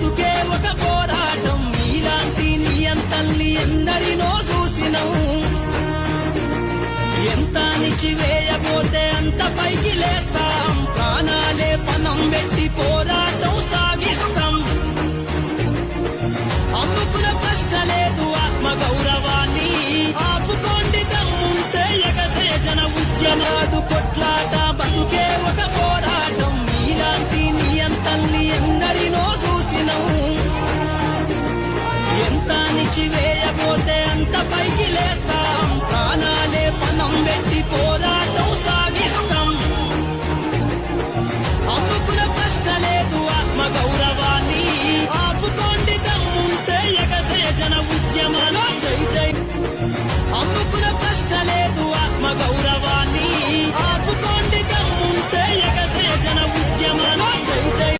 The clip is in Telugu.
బతుకే ఒక పోరాటం. నీలాంటి నియంతల్ని ఎందరినో చూసినం. ఎంత నిచివేయబోతే అంత పైకి లేస్తా. ఎంత అంత పైకి లేస్తాం. ప్రాణాలే పనం పెట్టి పోరాటం సాగిస్తాం. అమ్ముకున్న ప్రశ్న లేదు ఆత్మ గౌరవాన్ని ఆపుకోండి దమ్ముంటే ఎగసే జన జై జై. అమ్ముకున్న ప్రశ్న లేదు ఆత్మ గౌరవాన్ని